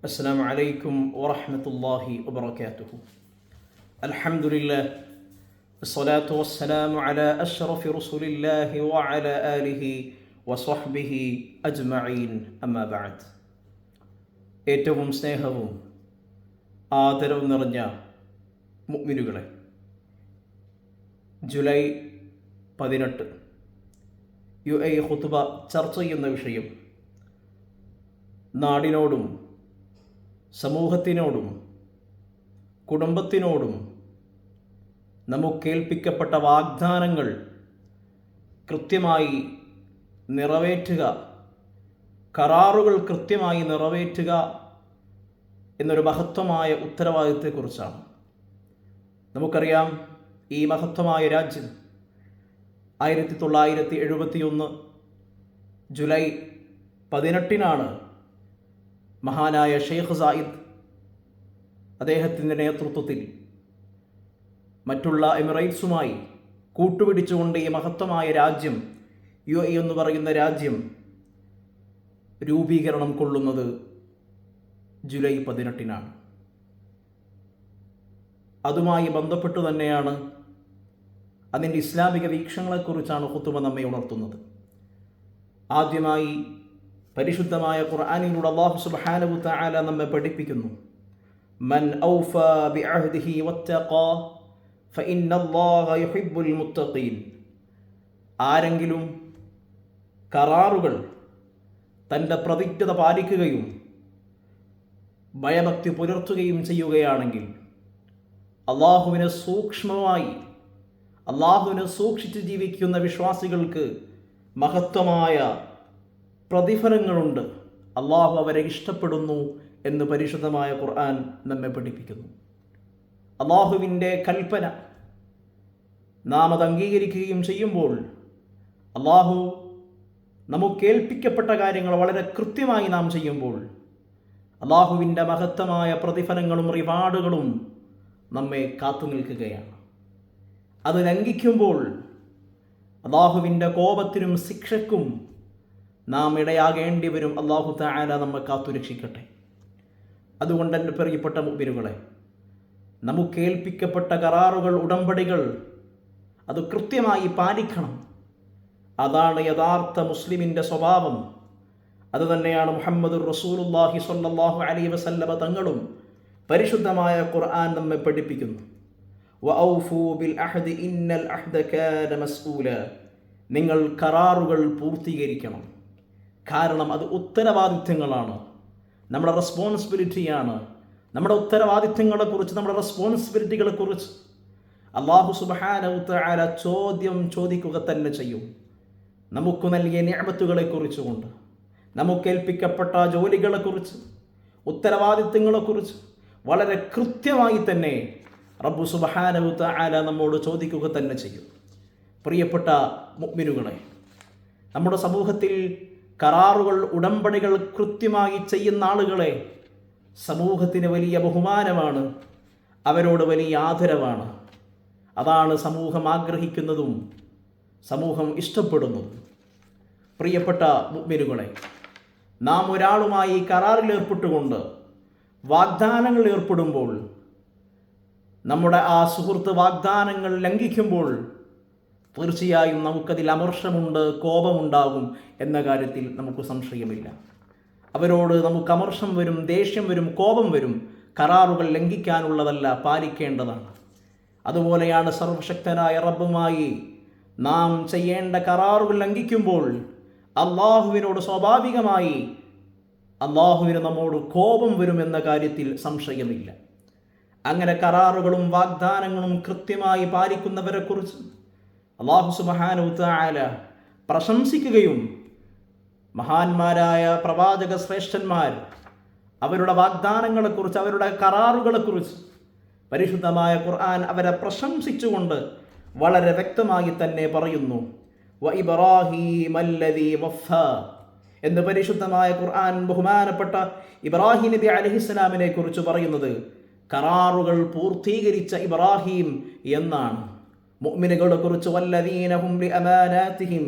السلام عليكم ورحمة الله وبركاته الحمد لله الصلاة والسلام على أشرف رسل الله وعلى آله وصحبه أجمعين أما بعد ഏറ്റവും സ്നേഹവും ആദരവും നിറഞ്ഞ മുഗ്മിനുകളെ ജൂലൈ പതിനെട്ട് യു എ ഹുത്തുബ ചർച്ച ചെയ്യുന്ന വിഷയം നാടിനോടും സമൂഹത്തിനോടും കുടുംബത്തിനോടും നമുക്കേൽപ്പിക്കപ്പെട്ട വാഗ്ദാനങ്ങൾ കൃത്യമായി നിറവേറ്റുക കരാറുകൾ കൃത്യമായി നിറവേറ്റുക എന്നൊരു മഹത്വമായ ഉത്തരവാദിത്വത്തെക്കുറിച്ചാണ് നമുക്കറിയാം ഈ മഹത്വമായ രാജ്യം ആയിരത്തി തൊള്ളായിരത്തി എഴുപത്തിയൊന്ന് ജൂലൈ പതിനെട്ടിനാണ് മഹാനായ ഷെയ്ഖ് സായിദ് അദ്ദേഹത്തിന്റെ നേതൃത്വത്തിൽ മറ്റുള്ള എമിറേറ്റ്സുമായി കൂട്ടുപിടിച്ചുകൊണ്ട് ഈ മഹത്വമായ രാജ്യം യു എ എന്ന് പറയുന്ന രാജ്യം രൂപീകരണം കൊള്ളുന്നത് ജൂലൈ പതിനെട്ടിനാണ്. അതുമായി ബന്ധപ്പെട്ടു തന്നെയാണ് അതിന്റെ ഇസ്ലാമിക വീക്ഷണങ്ങളെക്കുറിച്ചാണ് ഹുത്തുമ നമ്മെ ഉണർത്തുന്നത്. ആദ്യമായി പരിശുദ്ധമായ ഖുർആാനിലൂടെ അള്ളാഹു സുബാനബു താല നമ്മെ പഠിപ്പിക്കുന്നു. മൻ ഔഫ ഫഇന്ന അല്ലാഹ യുഹിബ്ബുൽ മുത്തഖീൻ. ആരെങ്കിലും കരാറുകൾ തന്റെ പ്രതിജ്ഞത പാലിക്കുകയും ഭയഭക്തി പുലർത്തുകയും ചെയ്യുകയാണെങ്കിൽ അള്ളാഹുവിനെ സൂക്ഷ്മമായി അള്ളാഹുവിനെ സൂക്ഷിച്ച് ജീവിക്കുന്ന വിശ്വാസികൾക്ക് മഹത്വമായ പ്രതിഫലങ്ങളുണ്ട്. അള്ളാഹു അവരെ ഇഷ്ടപ്പെടുന്നു എന്ന് പരിശുദ്ധമായ ഖുർആൻ നമ്മെ പഠിപ്പിക്കുന്നു. അള്ളാഹുവിന്റെ കൽപ്പന നാം അത് അംഗീകരിക്കുകയും ചെയ്യുമ്പോൾ അള്ളാഹു നമുക്കേൽപ്പിക്കപ്പെട്ട കാര്യങ്ങൾ വളരെ കൃത്യമായി നാം ചെയ്യുമ്പോൾ അള്ളാഹുവിന്റെ മഹത്തമായ പ്രതിഫലങ്ങളും റിവാർഡുകളും നമ്മെ കാത്തു നിൽക്കുകയാണ്. അത് ലംഘിക്കുമ്പോൾ അള്ളാഹുവിന്റെ കോപത്തിനും ശിക്ഷയ്ക്കും നാം ഇടയാകേണ്ടി വരും. അള്ളാഹു താല നമ്മെ കാത്തുരക്ഷിക്കട്ടെ അതുകൊണ്ട് എന്റെ പ്രിയപ്പെട്ട മുബിനുകളെ നമുക്കേൽപ്പിക്കപ്പെട്ട കരാറുകൾ ഉടമ്പടികൾ അത് കൃത്യമായി പാലിക്കണം. അതാണ് യഥാർത്ഥ മുസ്ലിമിന്റെ സ്വഭാവം. അത് തന്നെയാണ് മുഹമ്മദ് റസൂലുല്ലാഹി സ്വല്ലല്ലാഹു അലൈഹി വസല്ലമ തങ്ങളും പരിശുദ്ധമായ ഖുർആൻ നമ്മെ പഠിപ്പിക്കുന്നു. നിങ്ങൾ കരാറുകൾ പൂർത്തീകരിക്കണം. കാരണം അത് ഉത്തരവാദിത്തങ്ങളാണ് നമ്മുടെ റെസ്പോൺസിബിലിറ്റിയാണ് നമ്മുടെ ഉത്തരവാദിത്തങ്ങളെക്കുറിച്ച് നമ്മുടെ റെസ്പോൺസിബിലിറ്റികളെക്കുറിച്ച് അള്ളാഹു സുബാന ചോദ്യം ചോദിക്കുക തന്നെ ചെയ്യും. നമുക്ക് നൽകിയ ഞാമത്തുകളെക്കുറിച്ചുകൊണ്ട് നമുക്കേൽപ്പിക്കപ്പെട്ട ജോലികളെക്കുറിച്ച് ഉത്തരവാദിത്തങ്ങളെക്കുറിച്ച് വളരെ കൃത്യമായി തന്നെ റബ്ബു സുബഹാനവുത്ത ആല നമ്മോട് ചോദിക്കുക തന്നെ ചെയ്യും. പ്രിയപ്പെട്ട മുഗ്മിനുകളെ നമ്മുടെ സമൂഹത്തിൽ കരാറുകൾ ഉടമ്പടികൾ കൃത്യമായി ചെയ്യുന്ന ആളുകളെ സമൂഹത്തിന് വലിയ ബഹുമാനമാണ്. അവരോട് വലിയ ആദരവാണ്. അതാണ് സമൂഹം ആഗ്രഹിക്കുന്നതും സമൂഹം ഇഷ്ടപ്പെടുന്നതും. പ്രിയപ്പെട്ട മുഗ്മിനുകളെ നാം ഒരാളുമായി കരാറിൽ ഏർപ്പെട്ടുകൊണ്ട് വാഗ്ദാനങ്ങൾ ഏർപ്പെടുമ്പോൾ നമ്മുടെ ആ സുഹൃത്ത് വാഗ്ദാനങ്ങൾ ലംഘിക്കുമ്പോൾ തീർച്ചയായും നമുക്കതിൽ അമർഷമുണ്ട് കോപമുണ്ടാകും എന്ന കാര്യത്തിൽ നമുക്ക് സംശയമില്ല. അവരോട് നമുക്ക് അമർഷം വരും ദേഷ്യം വരും കോപം വരും. കരാറുകൾ ലംഘിക്കാനുള്ളതല്ല പാലിക്കേണ്ടതാണ്. അതുപോലെയാണ് സർവശക്തനായ റബ്ബുമായി നാം ചെയ്യേണ്ട കരാറുകൾ ലംഘിക്കുമ്പോൾ അള്ളാഹുവിനോട് സ്വാഭാവികമായി അള്ളാഹുവിന് നമ്മോട് കോപം വരുമെന്ന കാര്യത്തിൽ സംശയമില്ല. അങ്ങനെ കരാറുകളും വാഗ്ദാനങ്ങളും കൃത്യമായി പാലിക്കുന്നവരെക്കുറിച്ച് അള്ളാഹു സുബഹാനുത്തായ പ്രശംസിക്കുകയും മഹാന്മാരായ പ്രവാചക ശ്രേഷ്ഠന്മാർ അവരുടെ വാഗ്ദാനങ്ങളെക്കുറിച്ച് അവരുടെ കരാറുകളെക്കുറിച്ച് പരിശുദ്ധമായ ഖുർആൻ അവരെ പ്രശംസിച്ചുകൊണ്ട് വളരെ വ്യക്തമായി തന്നെ പറയുന്നു. വ ഇബ്രാഹിം വഫ എന്ന് പരിശുദ്ധമായ ഖുർആൻ ബഹുമാനപ്പെട്ട ഇബ്രാഹിം നബി അലഹിസ്ലാമിനെ കുറിച്ച് പറയുന്നത് കരാറുകൾ പൂർത്തീകരിച്ച ഇബ്രാഹിം എന്നാണ്. മുഅ്മിനുകളെ കുറിച്ച് വല്ലദീനഹും ലിഅമാനാതിഹിം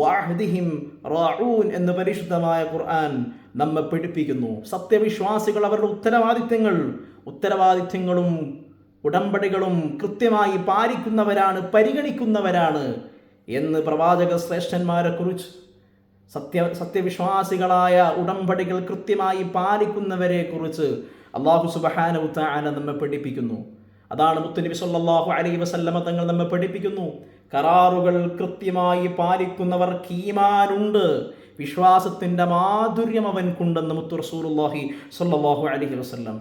വഅഹ്ദിഹിം റാഊൻ എന്ന് പരിശുദ്ധമായ ഖുർആൻ നമ്മെ പഠിപ്പിക്കുന്നു. സത്യവിശ്വാസികൾ അവരുടെ ഉത്തരവാദിത്തങ്ങൾ ഉത്തരവാദിത്തങ്ങളും ഉടമ്പടികളും കൃത്യമായി പാലിക്കുന്നവരാണ് പരിഗണിക്കുന്നവരാണ് എന്ന് പ്രവാചക ശ്രേഷ്ഠന്മാരെ കുറിച്ച് സത്യ സത്യവിശ്വാസികളായ ഉടമ്പടികൾ കൃത്യമായി പാലിക്കുന്നവരെ കുറിച്ച് അള്ളാഹു തആല നമ്മെ പഠിപ്പിക്കുന്നു. അതാണ് മുത്തുനബി സല്ലല്ലാഹു അലൈഹി വസല്ലമ തങ്ങൾ നമ്മെ പഠിപ്പിക്കുന്നു. കരാറുകൾ കൃത്യമായി പാലിക്കുന്നവർ ഈമാനുണ്ട് വിശ്വാസത്തിന്റെ മാധുര്യം അവൻ അവൻക്കുണ്ടെന്ന് മുത്തു റസൂലുള്ളാഹി സല്ലല്ലാഹു അലൈഹി വസല്ലം.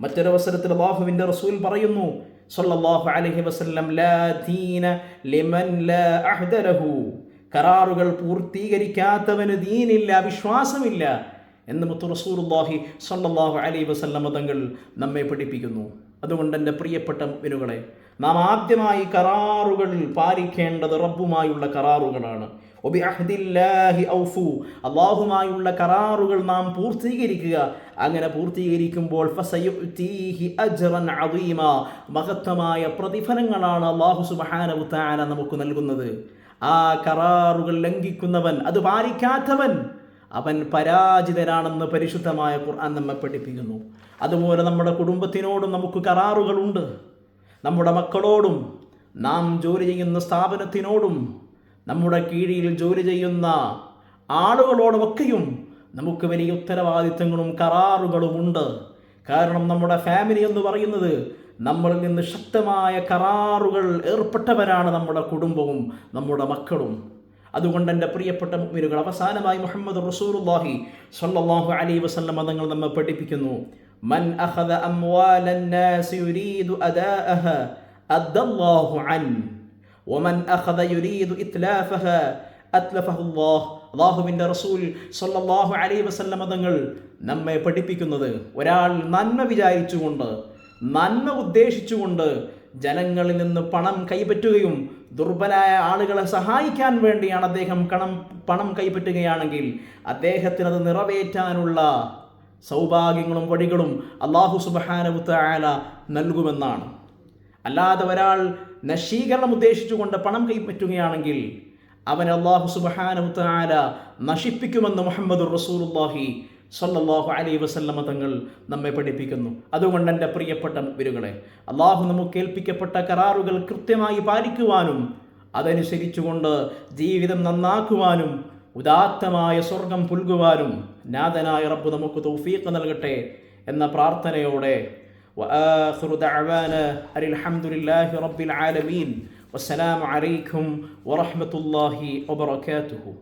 മറ്റൊരവസരത്തിൽ അള്ളാഹുവിന്റെ റസൂൽ പറയുന്നു സല്ലല്ലാഹു അലൈഹി വസല്ലം ലാ ദീന ലിമൻ ലാ അഹ്ദലഹു കരാറുകൾ പൂർത്തീകരിക്കാത്തവന് ദീനില്ല വിശ്വാസമില്ല. എന്ന് മുത്തു റസൂലുള്ളാഹി സല്ലല്ലാഹു അലൈഹി വസല്ലമ തങ്ങൾ നമ്മെ പഠിപ്പിക്കുന്നു. അതുകൊണ്ട് എന്റെ പ്രിയപ്പെട്ട വിനുകളെ നാം ആദ്യമായി കരാറുകൾ പാലിക്കേണ്ടത് റബ്ബുമായുള്ള കരാറുകളാണ്. അള്ളാഹുമായുള്ള കരാറുകൾ നാം പൂർത്തീകരിക്കുക. അങ്ങനെ പൂർത്തീകരിക്കുമ്പോൾ മഹത്തമായ പ്രതിഫലങ്ങളാണ് അള്ളാഹു സുബ്ഹാനഹു തആല നമുക്ക് നൽകുന്നത്. ആ കരാറുകൾ ലംഘിക്കുന്നവൻ അത് പാലിക്കാത്തവൻ അവൻ പരാജിതനാണെന്ന് പരിശുദ്ധമായ ഖുർആൻ നമ്മെ പഠിപ്പിക്കുന്നു. അതുപോലെ നമ്മുടെ കുടുംബത്തിനോടും നമുക്ക് കരാറുകളുണ്ട്. നമ്മുടെ മക്കളോടും നാം ജോലി ചെയ്യുന്ന സ്ഥാപനത്തിനോടും നമ്മുടെ കീഴിൽ ജോലി ചെയ്യുന്ന ആളുകളോടുമൊക്കെയും നമുക്ക് വലിയ ഉത്തരവാദിത്തങ്ങളും കരാറുകളുമുണ്ട് കാരണം നമ്മുടെ ഫാമിലി എന്ന് പറയുന്നത് നമ്മളിൽ നിന്ന് ശക്തമായ കരാറുകൾ ഏർപ്പെട്ടവരാണ് നമ്മുടെ കുടുംബവും നമ്മുടെ മക്കളും. അതുകൊണ്ട് എന്റെ പ്രിയപ്പെട്ട മുഅ്മിനുകൾ അവസാനമായി മുഹമ്മദ് റസൂലുള്ളാഹി സ്വല്ലല്ലാഹു അലൈഹി വസല്ലം തങ്ങൾ നമ്മെ പഠിപ്പിക്കുന്നു. മൻ അഖദ അംവാലൻ നാസ് യുരീദു അദാഅഹ അദ്ദല്ലാഹു അൻ വമൻ അഖദ യുരീദു ഇത്ലാഫഹ അത്ലഫഹു അല്ലാഹ്. റസൂൽ സല്ലല്ലാഹു അലൈഹി വസല്ലം തങ്ങൾ നമ്മെ പഠിപ്പിക്കുന്നത്. ഒരാൾ നന്മ വിചാരിച്ചുകൊണ്ട് നന്മ ഉദ്ദേശിച്ചുകൊണ്ട് ജനങ്ങളിൽ നിന്ന് പണം കൈപ്പറ്റുകയും ദുർബലായ ആളുകളെ സഹായിക്കാൻ വേണ്ടിയാണ് അദ്ദേഹം കണം പണം കൈപ്പറ്റുകയാണെങ്കിൽ അദ്ദേഹത്തിന് അത് നിറവേറ്റാനുള്ള സൗഭാഗ്യങ്ങളും വഴികളും അള്ളാഹു സുബഹാനവുത്തായാല നൽകുമെന്നാണ്. അല്ലാതെ ഒരാൾ നശീകരണം ഉദ്ദേശിച്ചുകൊണ്ട് പണം കൈപ്പറ്റുകയാണെങ്കിൽ അവൻ അള്ളാഹു സുബഹാനവുത്തായാല നശിപ്പിക്കുമെന്ന് മുഹമ്മദ് റസൂലുല്ലാഹി സല്ലാഹു അലൈ വസല്ലമ തങ്ങൾ നമ്മെ പഠിപ്പിക്കുന്നു. അതുകൊണ്ട് എന്റെ പ്രിയപ്പെട്ട വിരുകളെ അള്ളാഹു നമുക്ക് ഏൽപ്പിക്കപ്പെട്ട കരാറുകൾ കൃത്യമായി പാലിക്കുവാനും അതനുസരിച്ചുകൊണ്ട് ജീവിതം നന്നാക്കുവാനും ഉദാത്തമായ സ്വർഗം പുൽകുവാനും നാഥനായ റബ്ബ് നമുക്ക് തൗഫീഖ് നൽകട്ടെ എന്ന പ്രാർത്ഥനയോടെ അലഹമുല്ലാഹി റബ്ബിൽ ആലമീൻ. വസ്സലാമലൈക്കും വറഹമത്തല്ലാഹി വബർക്കാത്തുഹു